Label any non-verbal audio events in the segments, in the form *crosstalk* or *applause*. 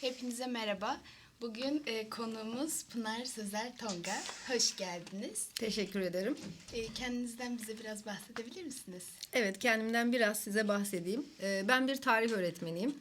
Hepinize merhaba. Bugün e, konuğumuz Pınar Sözer Tonga. Hoş geldiniz. Teşekkür ederim. E, kendinizden bize biraz bahsedebilir misiniz? Evet, kendimden biraz size bahsedeyim. Ee, Ben bir tarih öğretmeniyim.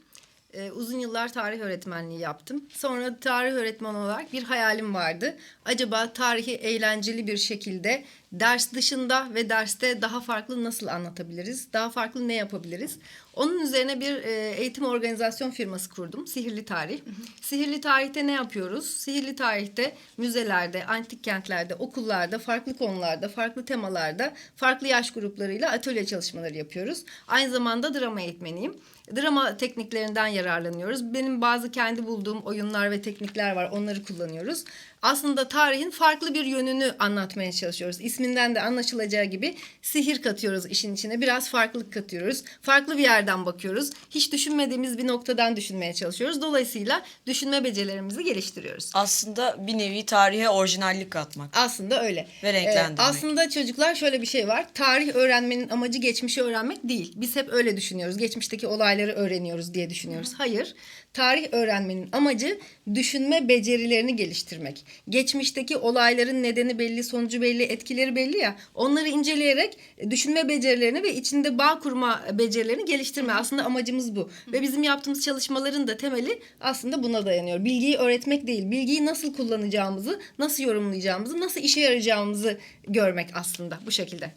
Ee, Uzun yıllar tarih öğretmenliği yaptım. Sonra tarih öğretmeni olarak bir hayalim vardı. Acaba tarihi eğlenceli bir şekilde ders dışında ve derste daha farklı nasıl anlatabiliriz? Daha farklı ne yapabiliriz? Onun üzerine bir e, eğitim organizasyon firması kurdum. Sihirli Tarih. Sihirli Tarih'te ne yapıyoruz? Sihirli Tarih'te müzelerde, antik kentlerde, okullarda, farklı konularda, farklı temalarda, farklı yaş gruplarıyla atölye çalışmaları yapıyoruz. Aynı zamanda drama eğitmeniyim. Drama tekniklerinden yararlanıyoruz. Benim bazı kendi bulduğum oyunlar ve teknikler var. Onları kullanıyoruz. Aslında tarihin farklı bir yönünü anlatmaya çalışıyoruz. İsminden de anlaşılacağı gibi sihir katıyoruz işin içine. Biraz farklılık katıyoruz. Farklı bir yerden bakıyoruz. Hiç düşünmediğimiz bir noktadan düşünmeye çalışıyoruz. Dolayısıyla düşünme becerilerimizi geliştiriyoruz. Aslında bir nevi tarihe orijinallik katmak. Aslında öyle. Ve renklendirmek. Ee, aslında çocuklar şöyle bir şey var. Tarih öğrenmenin amacı geçmişi öğrenmek değil. Biz hep öyle düşünüyoruz. Geçmişteki olayları öğreniyoruz diye düşünüyoruz. Hayır. Tarih öğrenmenin amacı düşünme becerilerini geliştirmek. Geçmişteki olayların nedeni belli, sonucu belli, etkileri belli ya. Onları inceleyerek düşünme becerilerini ve içinde bağ kurma becerilerini geliştirme. Aslında amacımız bu. Ve bizim yaptığımız çalışmaların da temeli aslında buna dayanıyor. Bilgiyi öğretmek değil, bilgiyi nasıl kullanacağımızı, nasıl yorumlayacağımızı, nasıl işe yarayacağımızı görmek aslında bu şekilde.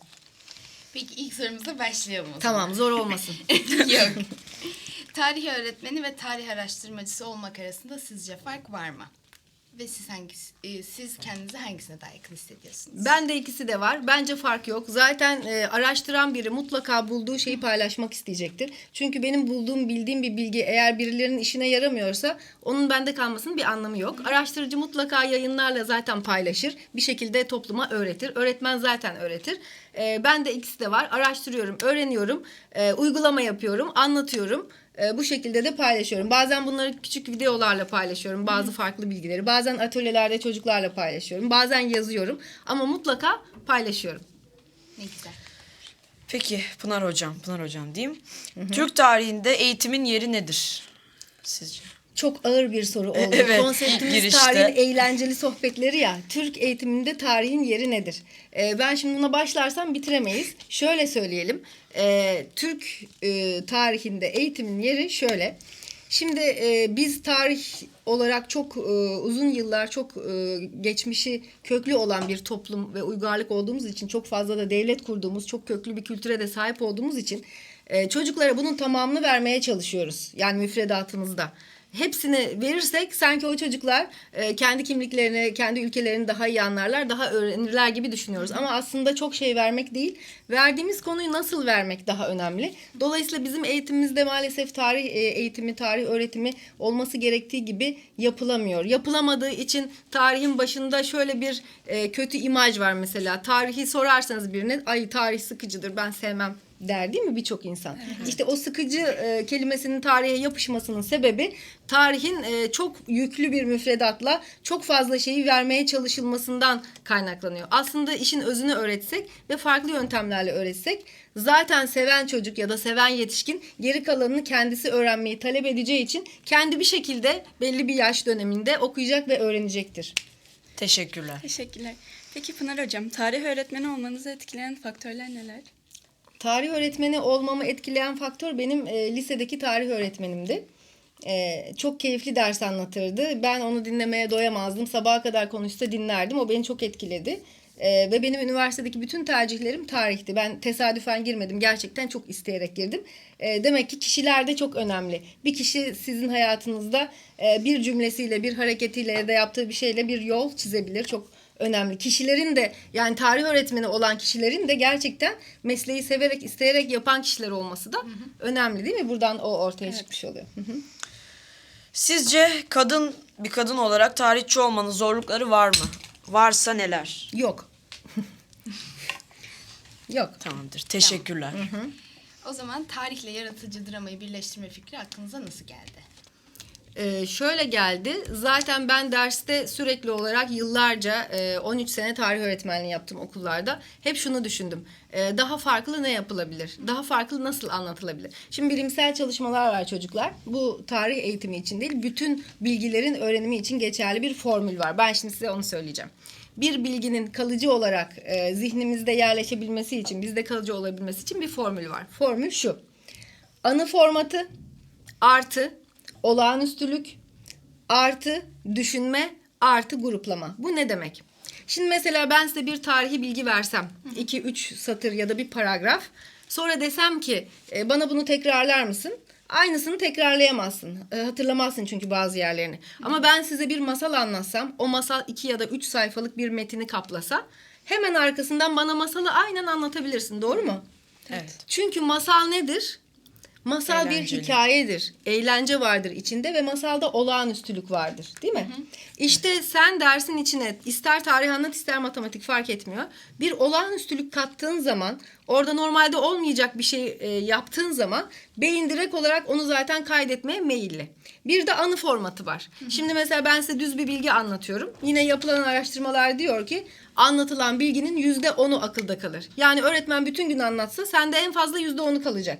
Peki ilk sorumuza başlayalım. Tamam, zor olmasın. *laughs* Yok. *laughs* tarih öğretmeni ve tarih araştırmacısı olmak arasında sizce fark var mı? Ve siz hangisi, e, siz kendinizi hangisine daha yakın hissediyorsunuz? Ben de ikisi de var. Bence fark yok. Zaten e, araştıran biri mutlaka bulduğu şeyi paylaşmak isteyecektir. Çünkü benim bulduğum, bildiğim bir bilgi eğer birilerinin işine yaramıyorsa onun bende kalmasının bir anlamı yok. Araştırıcı mutlaka yayınlarla zaten paylaşır. Bir şekilde topluma öğretir. Öğretmen zaten öğretir. E, ben de ikisi de var. Araştırıyorum, öğreniyorum, e, uygulama yapıyorum, anlatıyorum. E, bu şekilde de paylaşıyorum. Bazen bunları küçük videolarla paylaşıyorum. Bazı farklı bilgileri. Bazen atölyelerde çocuklarla paylaşıyorum. Bazen yazıyorum. Ama mutlaka paylaşıyorum. Ne güzel. Peki Pınar Hocam, Pınar Hocam diyeyim. Türk tarihinde eğitimin yeri nedir sizce? Çok ağır bir soru oldu. Evet, Konseptimiz girişte. tarihin eğlenceli sohbetleri ya. Türk eğitiminde tarihin yeri nedir? Ee, ben şimdi buna başlarsam bitiremeyiz. Şöyle söyleyelim. Ee, Türk e, tarihinde eğitimin yeri şöyle. Şimdi e, biz tarih olarak çok e, uzun yıllar çok e, geçmişi köklü olan bir toplum ve uygarlık olduğumuz için çok fazla da devlet kurduğumuz çok köklü bir kültüre de sahip olduğumuz için e, çocuklara bunun tamamını vermeye çalışıyoruz. Yani müfredatımızda hepsini verirsek sanki o çocuklar e, kendi kimliklerini, kendi ülkelerini daha iyi anlarlar, daha öğrenirler gibi düşünüyoruz. Ama aslında çok şey vermek değil, verdiğimiz konuyu nasıl vermek daha önemli. Dolayısıyla bizim eğitimimizde maalesef tarih e, eğitimi, tarih öğretimi olması gerektiği gibi yapılamıyor. Yapılamadığı için tarihin başında şöyle bir e, kötü imaj var mesela. Tarihi sorarsanız birine, ay tarih sıkıcıdır, ben sevmem der değil mi birçok insan? İşte o sıkıcı e, kelimesinin tarihe yapışmasının sebebi tarihin e, çok yüklü bir müfredatla çok fazla şeyi vermeye çalışılmasından kaynaklanıyor. Aslında işin özünü öğretsek ve farklı yöntemlerle öğretsek zaten seven çocuk ya da seven yetişkin geri kalanını kendisi öğrenmeyi talep edeceği için kendi bir şekilde belli bir yaş döneminde okuyacak ve öğrenecektir. Teşekkürler. Teşekkürler. Peki Pınar Hocam, tarih öğretmeni olmanızı etkileyen faktörler neler? Tarih öğretmeni olmamı etkileyen faktör benim e, lisedeki tarih öğretmenimdi. E, çok keyifli ders anlatırdı. Ben onu dinlemeye doyamazdım. Sabaha kadar konuşsa dinlerdim. O beni çok etkiledi. E, ve benim üniversitedeki bütün tercihlerim tarihti. Ben tesadüfen girmedim. Gerçekten çok isteyerek girdim. E, demek ki kişiler de çok önemli. Bir kişi sizin hayatınızda e, bir cümlesiyle, bir hareketiyle ya da yaptığı bir şeyle bir yol çizebilir. Çok önemli. Kişilerin de yani tarih öğretmeni olan kişilerin de gerçekten mesleği severek, isteyerek yapan kişiler olması da önemli değil mi? Buradan o ortaya çıkmış oluyor. Hı hı. Sizce kadın bir kadın olarak tarihçi olmanın zorlukları var mı? Varsa neler? Yok. *laughs* Yok. Tamamdır. Teşekkürler. O zaman tarihle yaratıcı dramayı birleştirme fikri aklınıza nasıl geldi? Ee, şöyle geldi. Zaten ben derste sürekli olarak yıllarca e, 13 sene tarih öğretmenliği yaptım okullarda. Hep şunu düşündüm. Ee, daha farklı ne yapılabilir? Daha farklı nasıl anlatılabilir? Şimdi bilimsel çalışmalar var çocuklar. Bu tarih eğitimi için değil, bütün bilgilerin öğrenimi için geçerli bir formül var. Ben şimdi size onu söyleyeceğim. Bir bilginin kalıcı olarak e, zihnimizde yerleşebilmesi için, bizde kalıcı olabilmesi için bir formül var. Formül şu. Anı formatı artı olağanüstülük artı düşünme artı gruplama. Bu ne demek? Şimdi mesela ben size bir tarihi bilgi versem 2-3 satır ya da bir paragraf sonra desem ki e, bana bunu tekrarlar mısın? Aynısını tekrarlayamazsın. E, hatırlamazsın çünkü bazı yerlerini. Ama ben size bir masal anlatsam o masal 2 ya da 3 sayfalık bir metini kaplasa hemen arkasından bana masalı aynen anlatabilirsin. Doğru mu? Evet. Çünkü masal nedir? Masal bir Eğlenceli. hikayedir. Eğlence vardır içinde ve masalda olağanüstülük vardır. Değil mi? İşte sen dersin içine ister tarih anlat ister matematik fark etmiyor. Bir olağanüstülük kattığın zaman orada normalde olmayacak bir şey e, yaptığın zaman beyin direkt olarak onu zaten kaydetmeye meyilli. Bir de anı formatı var. Şimdi mesela ben size düz bir bilgi anlatıyorum. Yine yapılan araştırmalar diyor ki anlatılan bilginin yüzde onu akılda kalır. Yani öğretmen bütün gün anlatsa sende en fazla yüzde onu kalacak.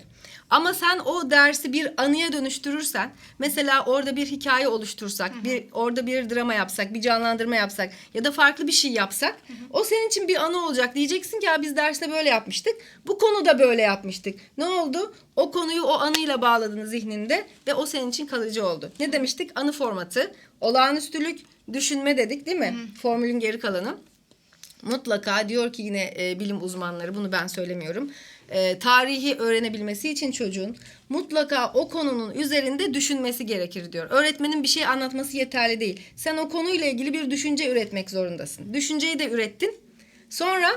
Ama sen o dersi bir anıya dönüştürürsen, mesela orada bir hikaye oluştursak, bir orada bir drama yapsak, bir canlandırma yapsak ya da farklı bir şey yapsak, o senin için bir anı olacak. Diyeceksin ki ya biz derste böyle yapmıştık. Bu konuda böyle yapmıştık. Ne oldu? O konuyu o anıyla bağladın zihninde ve o senin için kalıcı oldu. Ne demiştik? Anı formatı, olağanüstülük, düşünme dedik değil mi? Formülün geri kalanı. Mutlaka diyor ki yine e, bilim uzmanları bunu ben söylemiyorum. E, tarihi öğrenebilmesi için çocuğun mutlaka o konunun üzerinde düşünmesi gerekir diyor. Öğretmenin bir şey anlatması yeterli değil. Sen o konuyla ilgili bir düşünce üretmek zorundasın. Düşünceyi de ürettin. Sonra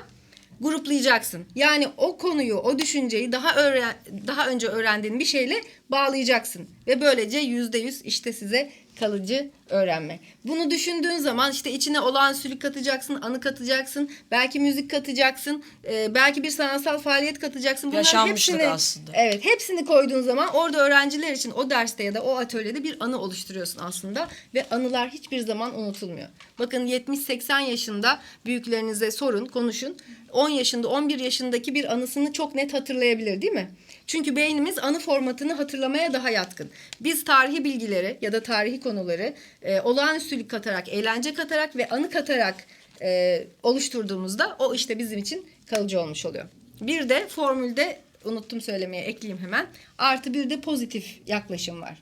gruplayacaksın. Yani o konuyu, o düşünceyi daha öğren daha önce öğrendiğin bir şeyle bağlayacaksın ve böylece yüzde yüz işte size kalıcı öğrenme. Bunu düşündüğün zaman işte içine olağanüstülük katacaksın, anı katacaksın, belki müzik katacaksın, e, belki bir sanatsal faaliyet katacaksın. Bunların Yaşanmışlık hepsini, aslında. Evet, hepsini koyduğun zaman orada öğrenciler için o derste ya da o atölyede bir anı oluşturuyorsun aslında ve anılar hiçbir zaman unutulmuyor. Bakın 70-80 yaşında büyüklerinize sorun, konuşun. 10 yaşında, 11 yaşındaki bir anısını çok net hatırlayabilir değil mi? Çünkü beynimiz anı formatını hatırlamaya daha yatkın. Biz tarihi bilgileri ya da tarihi konuları e, olağanüstülük katarak, eğlence katarak ve anı katarak e, oluşturduğumuzda o işte bizim için kalıcı olmuş oluyor. Bir de formülde unuttum söylemeye ekleyeyim hemen. Artı bir de pozitif yaklaşım var.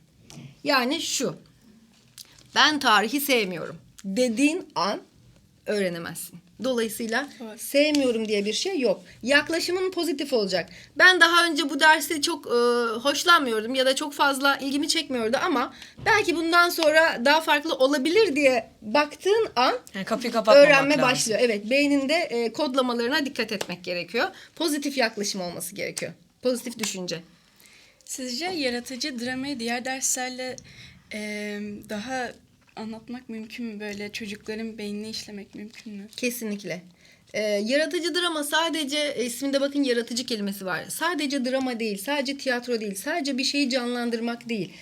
Yani şu. Ben tarihi sevmiyorum dediğin an öğrenemezsin. Dolayısıyla Evet. sevmiyorum diye bir şey yok. Yaklaşımın pozitif olacak. Ben daha önce bu dersi çok e, hoşlanmıyordum ya da çok fazla ilgimi çekmiyordu ama belki bundan sonra daha farklı olabilir diye baktığın an Yani kapıyı öğrenme lazım. başlıyor. Evet, beyninde e, kodlamalarına dikkat etmek gerekiyor. Pozitif yaklaşım olması gerekiyor. Pozitif düşünce. Sizce yaratıcı dramayı diğer derslerle e, daha anlatmak mümkün mü? Böyle çocukların beynini işlemek mümkün mü? Kesinlikle. Ee, yaratıcı drama sadece e, isminde bakın yaratıcı kelimesi var. Sadece drama değil, sadece tiyatro değil, sadece bir şeyi canlandırmak değil.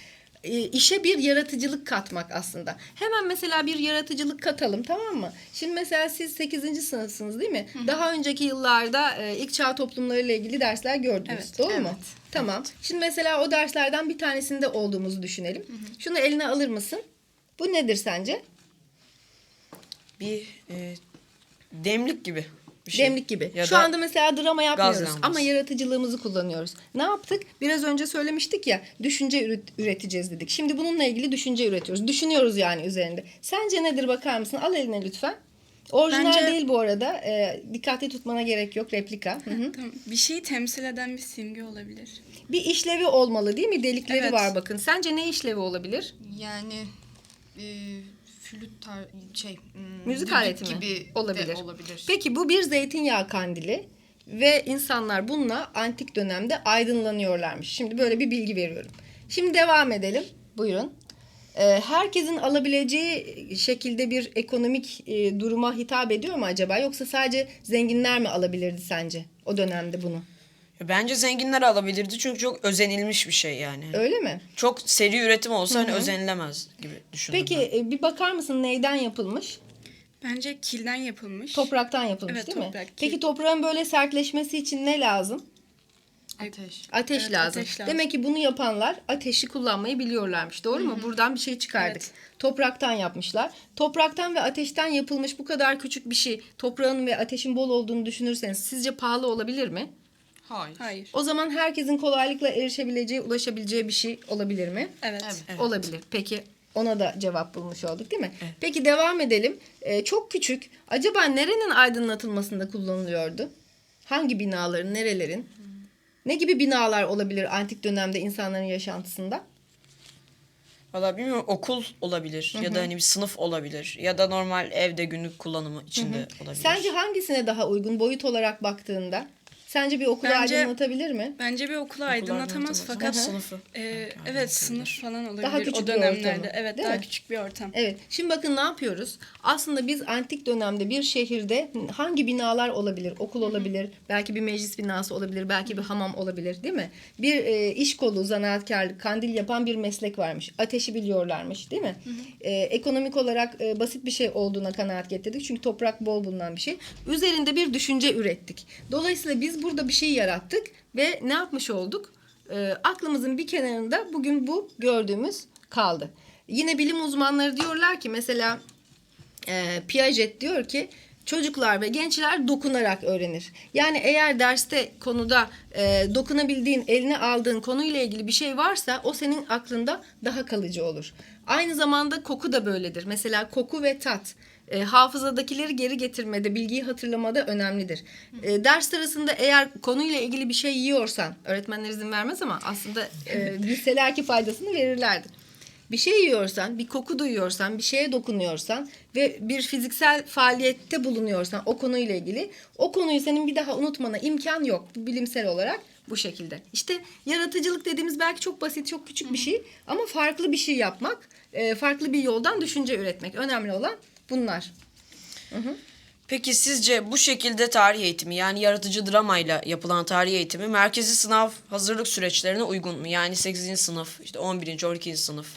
E, işe bir yaratıcılık katmak aslında. Hemen mesela bir yaratıcılık katalım tamam mı? Şimdi mesela siz 8. sınıfsınız değil mi? Daha önceki yıllarda e, ilk çağ toplumlarıyla ilgili dersler gördünüz. Evet, Doğru mu? evet, Tamam. Şimdi mesela o derslerden bir tanesinde olduğumuzu düşünelim. Şunu eline alır mısın? Bu nedir sence? Bir e, demlik gibi. Bir şey. Demlik gibi. Ya Şu da anda mesela drama yapmıyoruz ama yaratıcılığımızı kullanıyoruz. Ne yaptık? Biraz önce söylemiştik ya düşünce üret- üreteceğiz dedik. Şimdi bununla ilgili düşünce üretiyoruz. Düşünüyoruz yani üzerinde. Sence nedir bakar mısın? Al eline lütfen. Orijinal Bence- değil bu arada. Ee, dikkatli tutmana gerek yok. Replika. Hı hı. Tamam. Bir şeyi temsil eden bir simge olabilir. Bir işlevi olmalı değil mi? Delikleri Evet. var bakın. Sence ne işlevi olabilir? Yani e, flüt tar şey hmm, Müzik aleti mi? gibi Olabilir. olabilir. Peki bu bir zeytinyağı kandili ve insanlar bununla antik dönemde aydınlanıyorlarmış. Şimdi böyle bir bilgi veriyorum. Şimdi devam edelim. Buyurun. Ee, herkesin alabileceği şekilde bir ekonomik e, duruma hitap ediyor mu acaba? Yoksa sadece zenginler mi alabilirdi sence o dönemde bunu? Bence zenginler alabilirdi çünkü çok özenilmiş bir şey yani. Öyle mi? Çok seri üretim olsa hani özenilemez gibi düşündüm Peki ben. e, bir bakar mısın neyden yapılmış? Bence kilden yapılmış. Topraktan yapılmış Evet, değil mi? toprak, kil. Peki toprağın böyle sertleşmesi için ne lazım? Ateş. Ateş, Evet, lazım. ateş lazım. Demek ki bunu yapanlar ateşi kullanmayı biliyorlarmış. Doğru mu? Buradan bir şey çıkardık. Evet. Topraktan yapmışlar. Topraktan ve ateşten yapılmış bu kadar küçük bir şey toprağın ve ateşin bol olduğunu düşünürseniz sizce pahalı olabilir mi? Hayır. Hayır. O zaman herkesin kolaylıkla erişebileceği, ulaşabileceği bir şey olabilir mi? Evet. Evet. Olabilir. Peki ona da cevap bulmuş olduk değil mi? Peki devam edelim. Ee, çok küçük. Acaba nerenin aydınlatılmasında kullanılıyordu? Hangi binaların, nerelerin? Ne gibi binalar olabilir antik dönemde insanların yaşantısında? Valla bilmiyorum okul olabilir ya da hani bir sınıf olabilir ya da normal evde günlük kullanımı içinde olabilir. Sence hangisine daha uygun boyut olarak baktığında? Sence bir okulu Bence- aydınlatabilir mi? Bence bir okulu aydınlatamaz fakat sınıfı. e, evet sınıf falan olabilir Daha küçük o bir dönemlerde. evet değil daha mi? küçük bir ortam. Evet. Şimdi bakın ne yapıyoruz? Aslında biz antik dönemde bir şehirde hangi binalar olabilir? Okul olabilir, belki bir meclis binası olabilir, belki bir hamam olabilir, değil mi? Bir e, iş kolu, zanaatkarlık, kandil yapan bir meslek varmış. Ateşi biliyorlarmış, değil mi? E, ekonomik olarak e, basit bir şey olduğuna kanaat getirdik. Çünkü toprak bol bulunan bir şey. Üzerinde bir düşünce ürettik. Dolayısıyla biz burada bir şey yarattık ve ne yapmış olduk? E, aklımızın bir kenarında bugün bu gördüğümüz kaldı. Yine bilim uzmanları diyorlar ki mesela e, Piaget diyor ki çocuklar ve gençler dokunarak öğrenir. Yani eğer derste konuda e, dokunabildiğin, eline aldığın konuyla ilgili bir şey varsa o senin aklında daha kalıcı olur. Aynı zamanda koku da böyledir. Mesela koku ve tat e, hafızadakileri geri getirmede, bilgiyi hatırlamada önemlidir. E, ders sırasında eğer konuyla ilgili bir şey yiyorsan, öğretmenler izin vermez ama aslında e, bilseler ki faydasını verirlerdi. Bir şey yiyorsan, bir koku duyuyorsan, bir şeye dokunuyorsan ve bir fiziksel faaliyette bulunuyorsan o konuyla ilgili o konuyu senin bir daha unutmana imkan yok. Bilimsel olarak bu şekilde. İşte yaratıcılık dediğimiz belki çok basit, çok küçük bir şey ama farklı bir şey yapmak, e, farklı bir yoldan düşünce üretmek. Önemli olan bunlar. Peki sizce bu şekilde tarih eğitimi yani yaratıcı dramayla yapılan tarih eğitimi merkezi sınav hazırlık süreçlerine uygun mu? Yani 8. sınıf, işte 11. 12. sınıf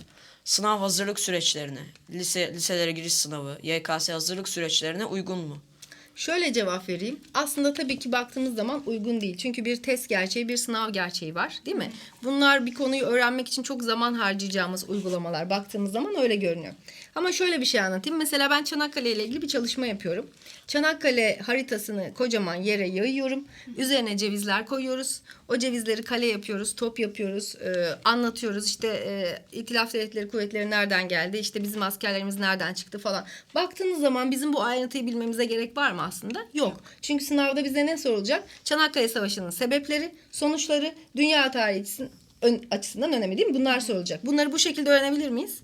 sınav hazırlık süreçlerine, lise liselere giriş sınavı, YKS hazırlık süreçlerine uygun mu? Şöyle cevap vereyim. Aslında tabii ki baktığımız zaman uygun değil. Çünkü bir test gerçeği, bir sınav gerçeği var, değil mi? Bunlar bir konuyu öğrenmek için çok zaman harcayacağımız uygulamalar. Baktığımız zaman öyle görünüyor. Ama şöyle bir şey anlatayım. Mesela ben Çanakkale ile ilgili bir çalışma yapıyorum. Çanakkale haritasını kocaman yere yayıyorum. Üzerine cevizler koyuyoruz. O cevizleri kale yapıyoruz, top yapıyoruz, e, anlatıyoruz. İşte e, İtilaf Devletleri kuvvetleri nereden geldi, işte bizim askerlerimiz nereden çıktı falan. Baktığınız zaman bizim bu ayrıntıyı bilmemize gerek var mı aslında? Yok. Çünkü sınavda bize ne sorulacak? Çanakkale Savaşı'nın sebepleri, sonuçları, dünya tarihi açısından önemli değil mi? Bunlar sorulacak. Bunları bu şekilde öğrenebilir miyiz?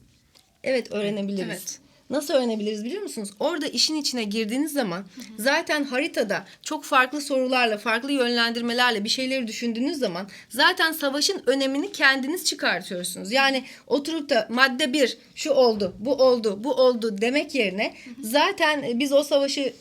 Evet öğrenebiliriz. Evet. Nasıl öğrenebiliriz biliyor musunuz? Orada işin içine girdiğiniz zaman zaten haritada çok farklı sorularla, farklı yönlendirmelerle bir şeyleri düşündüğünüz zaman zaten savaşın önemini kendiniz çıkartıyorsunuz. Yani oturup da madde bir şu oldu, bu oldu, bu oldu demek yerine zaten biz o savaşı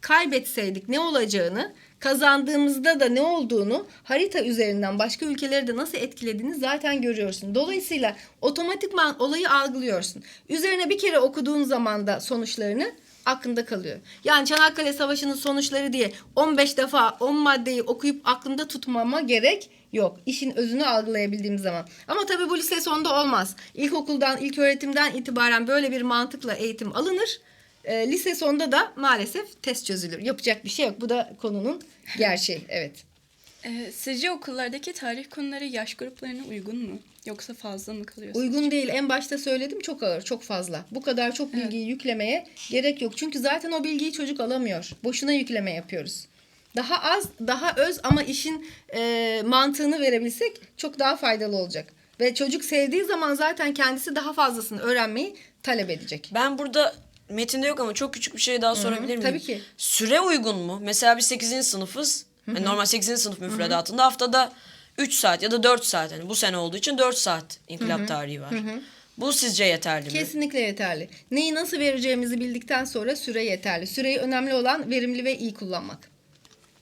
kaybetseydik ne olacağını, kazandığımızda da ne olduğunu harita üzerinden başka ülkeleri de nasıl etkilediğini zaten görüyorsun. Dolayısıyla otomatikman olayı algılıyorsun. Üzerine bir kere okuduğun zaman da sonuçlarını aklında kalıyor. Yani Çanakkale Savaşı'nın sonuçları diye 15 defa 10 maddeyi okuyup aklımda tutmama gerek yok. İşin özünü algılayabildiğim zaman. Ama tabii bu lise sonunda olmaz. İlkokuldan, ilk öğretimden itibaren böyle bir mantıkla eğitim alınır. E, lise sonunda da maalesef test çözülür. Yapacak bir şey yok. Bu da konunun gerçeği. *laughs* Evet. Ee, sizce okullardaki tarih konuları yaş gruplarına uygun mu? Yoksa fazla mı kalıyor? Uygun değil. En başta söyledim çok ağır, çok fazla. Bu kadar çok bilgiyi yüklemeye gerek yok. Çünkü zaten o bilgiyi çocuk alamıyor. Boşuna yükleme yapıyoruz. Daha az, daha öz ama işin e, mantığını verebilsek çok daha faydalı olacak. Ve çocuk sevdiği zaman zaten kendisi daha fazlasını öğrenmeyi talep edecek. Ben burada metinde yok ama çok küçük bir şey daha sorabilir miyim? tabii ki. Süre uygun mu? Mesela biz 8. sınıfız. Yani normal 8. sınıf müfredatında haftada 3 saat ya da 4 saat. Yani bu sene olduğu için 4 saat inkılap tarihi var. Bu sizce yeterli mi? Kesinlikle yeterli. Neyi nasıl vereceğimizi bildikten sonra süre yeterli. Süreyi önemli olan verimli ve iyi kullanmak.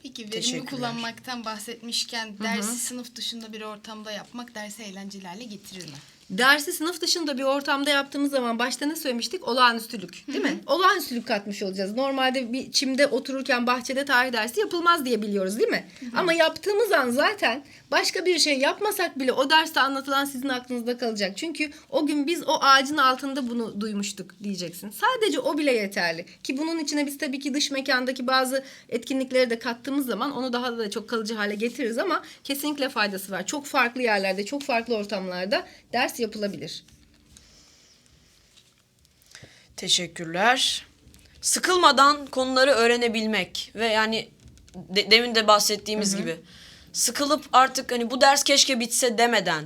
Peki verimi Teşekkürler. kullanmaktan bahsetmişken dersi sınıf dışında bir ortamda yapmak dersi eğlenceli hale getirir mi? Dersi sınıf dışında bir ortamda yaptığımız zaman başta ne söylemiştik? Olağanüstülük değil mi? Olağanüstülük katmış olacağız. Normalde bir çimde otururken bahçede tarih dersi yapılmaz diye biliyoruz değil mi? Ama yaptığımız an zaten başka bir şey yapmasak bile o derste anlatılan sizin aklınızda kalacak. Çünkü o gün biz o ağacın altında bunu duymuştuk diyeceksin. Sadece o bile yeterli. Ki bunun içine biz tabii ki dış mekandaki bazı etkinlikleri de kattığımız zaman onu daha da çok kalıcı hale getiririz ama kesinlikle faydası var. Çok farklı yerlerde, çok farklı ortamlarda ders yapılabilir. Teşekkürler. Sıkılmadan konuları öğrenebilmek ve yani de- demin de bahsettiğimiz gibi sıkılıp artık hani bu ders keşke bitse demeden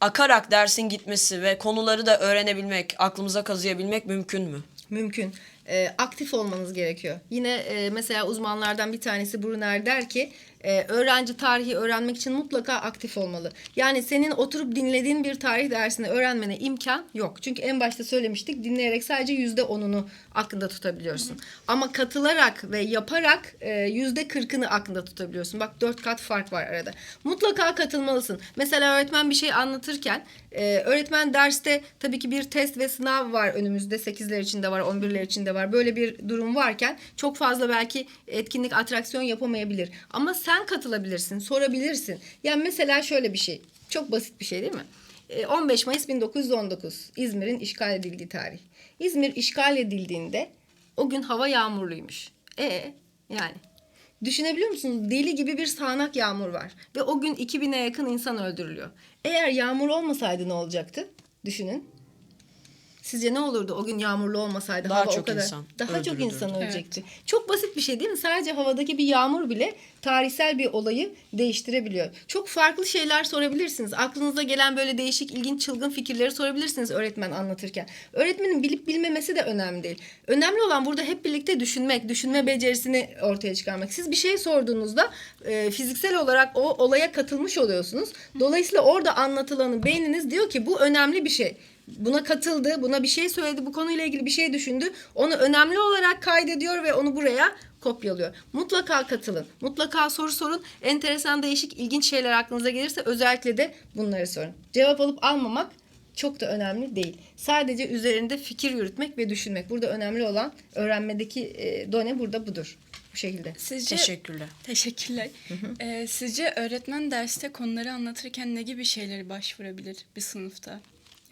akarak dersin gitmesi ve konuları da öğrenebilmek, aklımıza kazıyabilmek mümkün mü? Mümkün. Ee, aktif olmanız gerekiyor. Yine e, mesela uzmanlardan bir tanesi Brunner der ki e, öğrenci tarihi öğrenmek için mutlaka aktif olmalı. Yani senin oturup dinlediğin bir tarih dersini öğrenmene imkan yok. Çünkü en başta söylemiştik dinleyerek sadece yüzde onunu aklında tutabiliyorsun. Ama katılarak ve yaparak e, yüzde kırkını aklında tutabiliyorsun. Bak dört kat fark var arada. Mutlaka katılmalısın. Mesela öğretmen bir şey anlatırken e, öğretmen derste tabii ki bir test ve sınav var önümüzde. 8'ler için de var, 11'ler için de var. Böyle bir durum varken çok fazla belki etkinlik, atraksiyon yapamayabilir. Ama sen katılabilirsin, sorabilirsin. Yani mesela şöyle bir şey. Çok basit bir şey değil mi? E, 15 Mayıs 1919 İzmir'in işgal edildiği tarih. İzmir işgal edildiğinde o gün hava yağmurluymuş. E yani Düşünebiliyor musunuz? Deli gibi bir sağanak yağmur var. Ve o gün 2000'e yakın insan öldürülüyor. Eğer yağmur olmasaydı ne olacaktı? Düşünün. Sizce ne olurdu o gün yağmurlu olmasaydı? Daha hava o çok kadar, insan Daha çok insan ölecekti. Çok basit bir şey değil mi? Sadece havadaki bir yağmur bile tarihsel bir olayı değiştirebiliyor. Çok farklı şeyler sorabilirsiniz. Aklınıza gelen böyle değişik, ilginç, çılgın fikirleri sorabilirsiniz öğretmen anlatırken. Öğretmenin bilip bilmemesi de önemli değil. Önemli olan burada hep birlikte düşünmek, düşünme becerisini ortaya çıkarmak. Siz bir şey sorduğunuzda e, fiziksel olarak o olaya katılmış oluyorsunuz. Dolayısıyla orada anlatılanı beyniniz diyor ki bu önemli bir şey. Buna katıldı, buna bir şey söyledi, bu konuyla ilgili bir şey düşündü. Onu önemli olarak kaydediyor ve onu buraya kopyalıyor. Mutlaka katılın. Mutlaka soru sorun. Enteresan, değişik, ilginç şeyler aklınıza gelirse özellikle de bunları sorun. Cevap alıp almamak çok da önemli değil. Sadece üzerinde fikir yürütmek ve düşünmek. Burada önemli olan öğrenmedeki e, done burada budur. Bu şekilde. Sizce Teşekkürler. Teşekkürler. Ee, sizce öğretmen derste konuları anlatırken ne gibi şeyleri başvurabilir bir sınıfta?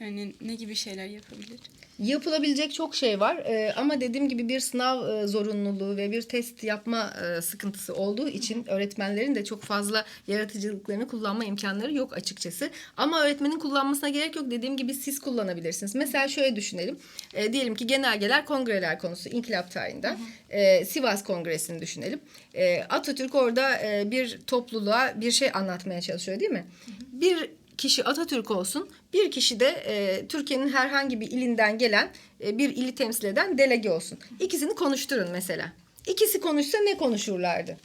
Yani ne gibi şeyler yapabilir? Yapılabilecek çok şey var Ee, ama dediğim gibi bir sınav e, zorunluluğu ve bir test yapma e, sıkıntısı olduğu için öğretmenlerin de çok fazla yaratıcılıklarını kullanma imkanları yok açıkçası. Ama öğretmenin kullanmasına gerek yok. Dediğim gibi siz kullanabilirsiniz. Mesela şöyle düşünelim. E, diyelim ki genelgeler kongreler konusu inkılap tarihinden. E, Sivas Kongresi'ni düşünelim. E, Atatürk orada e, bir topluluğa bir şey anlatmaya çalışıyor değil mi? Bir kişi Atatürk olsun, bir kişi de e, Türkiye'nin herhangi bir ilinden gelen e, bir ili temsil eden delege olsun. İkisini konuşturun mesela. İkisi konuşsa ne konuşurlardı?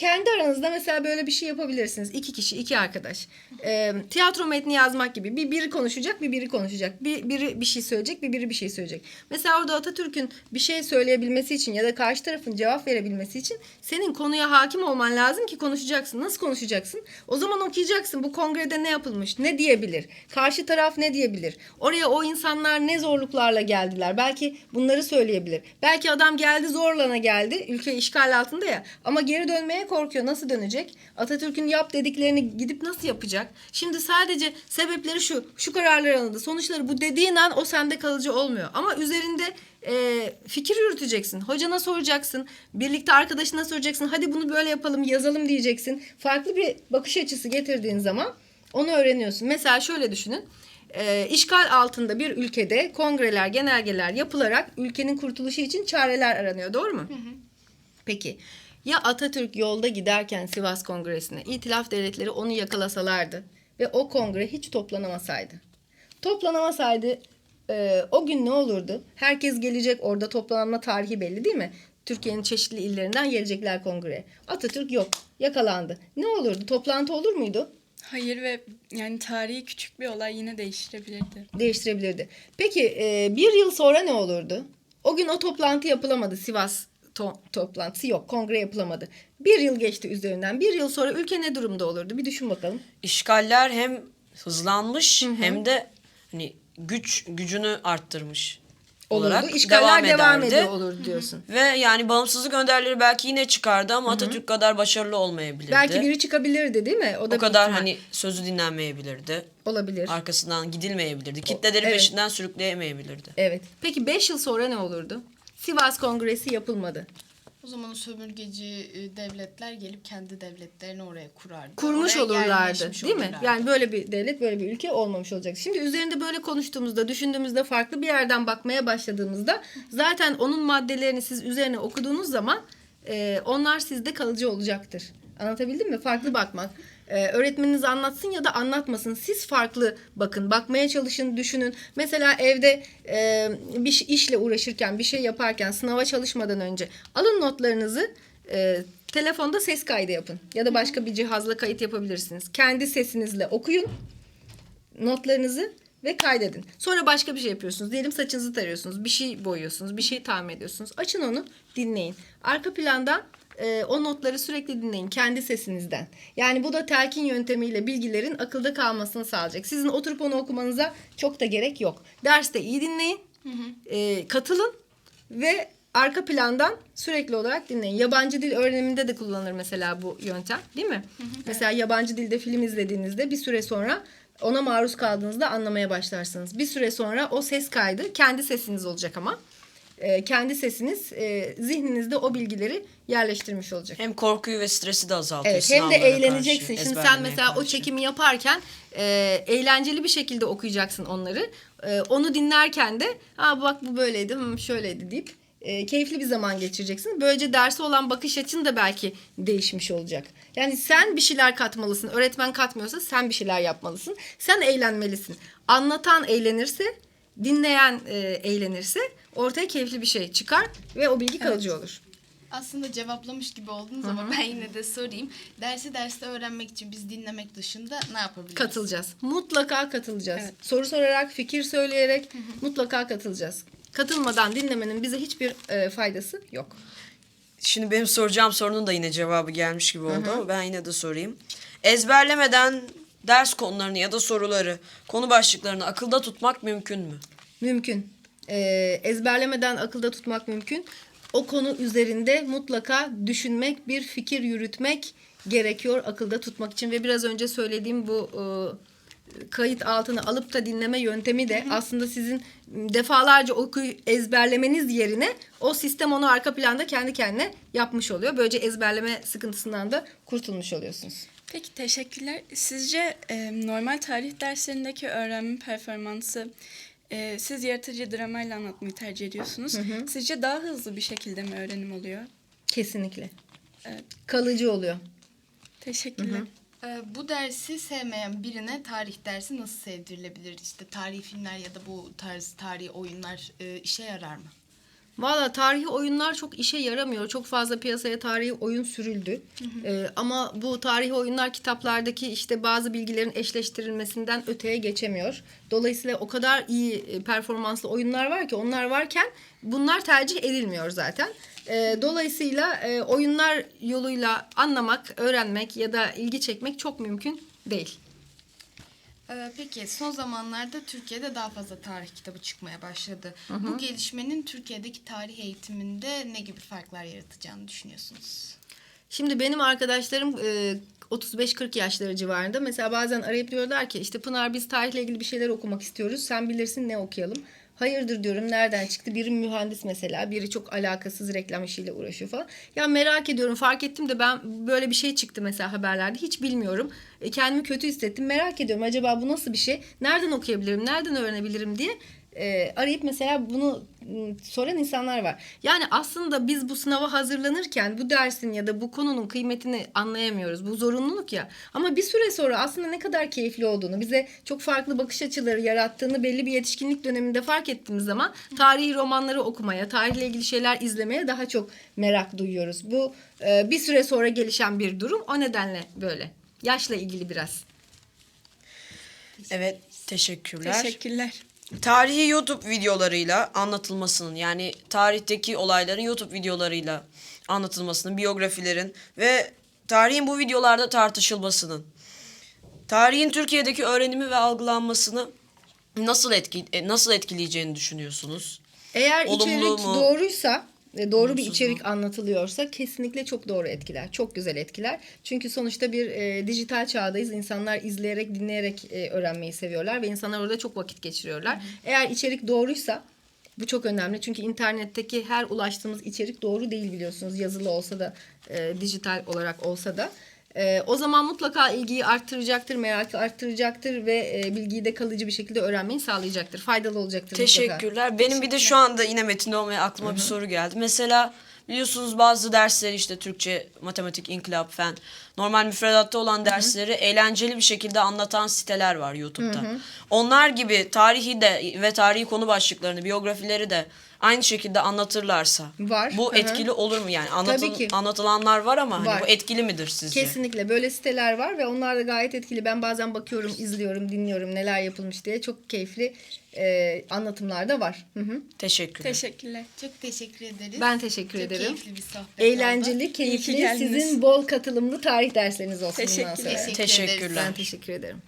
Kendi aranızda mesela böyle bir şey yapabilirsiniz. İki kişi, iki arkadaş. E, tiyatro metni yazmak gibi. Bir biri konuşacak, bir biri konuşacak. Bir biri bir şey söyleyecek, bir biri bir şey söyleyecek. Mesela orada Atatürk'ün bir şey söyleyebilmesi için ya da karşı tarafın cevap verebilmesi için senin konuya hakim olman lazım ki konuşacaksın. Nasıl konuşacaksın? O zaman okuyacaksın. Bu kongrede ne yapılmış? Ne diyebilir? Karşı taraf ne diyebilir? Oraya o insanlar ne zorluklarla geldiler? Belki bunları söyleyebilir. Belki adam geldi zorlana geldi. Ülke işgal altında ya. Ama geri dönmeye korkuyor. Nasıl dönecek? Atatürk'ün yap dediklerini gidip nasıl yapacak? Şimdi sadece sebepleri şu. Şu kararlar alındı. Sonuçları bu dediğin an o sende kalıcı olmuyor. Ama üzerinde e, fikir yürüteceksin. Hocana soracaksın. Birlikte arkadaşına soracaksın. Hadi bunu böyle yapalım, yazalım diyeceksin. Farklı bir bakış açısı getirdiğin zaman onu öğreniyorsun. Mesela şöyle düşünün. E, işgal altında bir ülkede kongreler, genelgeler yapılarak ülkenin kurtuluşu için çareler aranıyor. Doğru mu? Peki ya Atatürk yolda giderken Sivas Kongresi'ne itilaf devletleri onu yakalasalardı ve o kongre hiç toplanamasaydı? Toplanamasaydı e, o gün ne olurdu? Herkes gelecek orada toplanma tarihi belli değil mi? Türkiye'nin çeşitli illerinden gelecekler kongreye. Atatürk yok. Yakalandı. Ne olurdu? Toplantı olur muydu? Hayır ve yani tarihi küçük bir olay yine değiştirebilirdi. değiştirebilirdi. Peki e, bir yıl sonra ne olurdu? O gün o toplantı yapılamadı Sivas to- toplantısı yok. Kongre yapılamadı. Bir yıl geçti üzerinden. Bir yıl sonra ülke ne durumda olurdu? Bir düşün bakalım. İşgaller hem hızlanmış hem de hani güç gücünü arttırmış Olurdu. olarak İşgaller devam, ederdi. ediyor olur diyorsun. Ve yani bağımsızlık önderleri belki yine çıkardı ama Atatürk kadar başarılı olmayabilirdi. Belki biri çıkabilirdi değil mi? O da o bir kadar ihtimal. hani sözü dinlenmeyebilirdi. olabilir. Arkasından gidilmeyebilirdi. Kitleleri evet. peşinden sürükleyemeyebilirdi. Evet. Peki 5 yıl sonra ne olurdu? Sivas Kongresi yapılmadı. O zaman o sömürgeci e, devletler gelip kendi devletlerini oraya kurardı. kurmuş Oraya olurlardı değil mi? olurlardı. Yani böyle bir devlet, böyle bir ülke olmamış olacak. Şimdi üzerinde böyle konuştuğumuzda, düşündüğümüzde, farklı bir yerden bakmaya başladığımızda zaten onun maddelerini siz üzerine okuduğunuz zaman e, onlar sizde kalıcı olacaktır. Anlatabildim mi? Farklı bakmak. E, öğretmeniniz anlatsın ya da anlatmasın. Siz farklı bakın. Bakmaya çalışın, düşünün. Mesela evde e, bir işle uğraşırken, bir şey yaparken, sınava çalışmadan önce alın notlarınızı. e, telefonda ses kaydı yapın. Ya da başka bir cihazla kayıt yapabilirsiniz. Kendi sesinizle okuyun notlarınızı ve kaydedin. Sonra başka bir şey yapıyorsunuz. Diyelim saçınızı tarıyorsunuz. Bir şey boyuyorsunuz. Bir şey tamir ediyorsunuz. Açın onu dinleyin. Arka plandan e, o notları sürekli dinleyin. Kendi sesinizden. Yani bu da telkin yöntemiyle bilgilerin akılda kalmasını sağlayacak. Sizin oturup onu okumanıza çok da gerek yok. Derste iyi dinleyin. e, katılın ve arka plandan sürekli olarak dinleyin. Yabancı dil öğreniminde de kullanılır mesela bu yöntem değil mi? Mesela yabancı dilde film izlediğinizde bir süre sonra ona maruz kaldığınızda anlamaya başlarsınız. Bir süre sonra o ses kaydı kendi sesiniz olacak ama. Ee, kendi sesiniz e, zihninizde o bilgileri yerleştirmiş olacak. Hem korkuyu ve stresi de azaltıyor. Evet, hem de eğleneceksin. karşı, Şimdi sen mesela o karşı. çekimi yaparken e, eğlenceli bir şekilde okuyacaksın onları. E, onu dinlerken de Aa, bak bu böyleydi, hmm, şöyleydi deyip e, keyifli bir zaman geçireceksin. Böylece derse olan bakış açın da belki değişmiş olacak. Yani sen bir şeyler katmalısın. Öğretmen katmıyorsa sen bir şeyler yapmalısın. Sen eğlenmelisin. Anlatan eğlenirse, dinleyen e, eğlenirse ortaya keyifli bir şey çıkar ve o bilgi kalıcı olur. Aslında cevaplamış gibi oldunuz ama ben yine de sorayım. Dersi derste öğrenmek için biz dinlemek dışında ne yapabiliriz? Katılacağız. Mutlaka katılacağız. Evet. Soru sorarak, fikir söyleyerek mutlaka katılacağız. Katılmadan dinlemenin bize hiçbir e, faydası yok. Şimdi benim soracağım sorunun da yine cevabı gelmiş gibi oldu ama ben yine de sorayım. Ezberlemeden ders konularını ya da soruları, konu başlıklarını akılda tutmak mümkün mü? Mümkün. E, ezberlemeden akılda tutmak mümkün. O konu üzerinde mutlaka düşünmek, bir fikir yürütmek gerekiyor akılda tutmak için. Ve biraz önce söylediğim bu e, kayıt altına alıp da dinleme yöntemi de aslında sizin defalarca okuyu ezberlemeniz yerine o sistem onu arka planda kendi kendine yapmış oluyor. Böylece ezberleme sıkıntısından da kurtulmuş oluyorsunuz. Peki teşekkürler. Sizce e, normal tarih derslerindeki öğrenme performansı e, siz yaratıcı dramayla anlatmayı tercih ediyorsunuz. Sizce daha hızlı bir şekilde mi öğrenim oluyor? Kesinlikle. Evet. Kalıcı oluyor. Teşekkürler. Ee, bu dersi sevmeyen birine tarih dersi nasıl sevdirilebilir? İşte tarihi filmler ya da bu tarz tarihi oyunlar e, işe yarar mı? Valla tarihi oyunlar çok işe yaramıyor. Çok fazla piyasaya tarihi oyun sürüldü. Ee, ama bu tarihi oyunlar kitaplardaki işte bazı bilgilerin eşleştirilmesinden öteye geçemiyor. Dolayısıyla o kadar iyi e, performanslı oyunlar var ki onlar varken bunlar tercih edilmiyor zaten. Ee, dolayısıyla e, oyunlar yoluyla anlamak, öğrenmek ya da ilgi çekmek çok mümkün değil. Ee, peki son zamanlarda Türkiye'de daha fazla tarih kitabı çıkmaya başladı. Bu gelişmenin Türkiye'deki tarih eğitiminde ne gibi farklar yaratacağını düşünüyorsunuz? Şimdi benim arkadaşlarım e, 35-40 yaşları civarında. Mesela bazen arayıp diyorlar ki işte Pınar biz tarihle ilgili bir şeyler okumak istiyoruz. Sen bilirsin ne okuyalım. Hayırdır diyorum nereden çıktı? Biri mühendis mesela, biri çok alakasız reklam işiyle uğraşıyor falan. Ya merak ediyorum fark ettim de ben böyle bir şey çıktı mesela haberlerde hiç bilmiyorum. E, kendimi kötü hissettim merak ediyorum acaba bu nasıl bir şey? Nereden okuyabilirim, nereden öğrenebilirim diye e, arayıp mesela bunu m, soran insanlar var. Yani aslında biz bu sınava hazırlanırken bu dersin ya da bu konunun kıymetini anlayamıyoruz. Bu zorunluluk ya. Ama bir süre sonra aslında ne kadar keyifli olduğunu, bize çok farklı bakış açıları yarattığını belli bir yetişkinlik döneminde fark ettiğimiz zaman tarihi romanları okumaya, tarihle ilgili şeyler izlemeye daha çok merak duyuyoruz. Bu e, bir süre sonra gelişen bir durum. O nedenle böyle. Yaşla ilgili biraz. Evet, teşekkürler. Teşekkürler. Tarihi YouTube videolarıyla anlatılmasının yani tarihteki olayların YouTube videolarıyla anlatılmasının, biyografilerin ve tarihin bu videolarda tartışılmasının, tarihin Türkiye'deki öğrenimi ve algılanmasını nasıl etki e, nasıl etkileyeceğini düşünüyorsunuz? Eğer Olumlu içerik mu? doğruysa doğru bir içerik anlatılıyorsa kesinlikle çok doğru etkiler. Çok güzel etkiler. Çünkü sonuçta bir e, dijital çağdayız. İnsanlar izleyerek, dinleyerek e, öğrenmeyi seviyorlar ve insanlar orada çok vakit geçiriyorlar. Eğer içerik doğruysa bu çok önemli. Çünkü internetteki her ulaştığımız içerik doğru değil biliyorsunuz. Yazılı olsa da, e, dijital olarak olsa da. E, o zaman mutlaka ilgiyi arttıracaktır, merakı arttıracaktır ve e, bilgiyi de kalıcı bir şekilde öğrenmeyi sağlayacaktır. Faydalı olacaktır mutlaka. Teşekkürler. Benim bir de şu anda yine metinde olmaya aklıma bir soru geldi. Mesela biliyorsunuz bazı dersleri işte Türkçe, matematik, inkılap, fen normal müfredatta olan dersleri eğlenceli bir şekilde anlatan siteler var YouTube'da. Onlar gibi tarihi de ve tarihi konu başlıklarını, biyografileri de aynı şekilde anlatırlarsa Var. bu Hı hı. etkili olur mu yani? Anlatıl- Tabii ki. anlatılanlar var ama hani Var. bu etkili midir sizce? Kesinlikle böyle siteler var ve onlar da gayet etkili. Ben bazen bakıyorum, izliyorum, dinliyorum neler yapılmış diye. Çok keyifli e, anlatımlar da var. Hı hı. Teşekkürler. Teşekkürler. Çok teşekkür ederiz. Ben teşekkür Çok ederim. keyifli bir sohbet Eğlenceli, oldu. keyifli, geldiniz. sizin bol katılımlı tarih dersleriniz olsun bundan Teşekkürler. sonra. Teşekkür Teşekkürler. Ben teşekkür ederim.